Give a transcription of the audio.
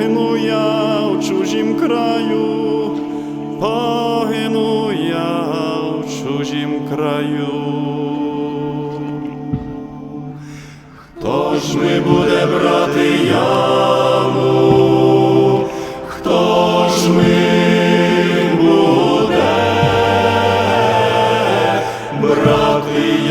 Погину я в чужім краю, погину я в чужім краю. Хто ж ми буде брати яму? Хто ж ми буде брати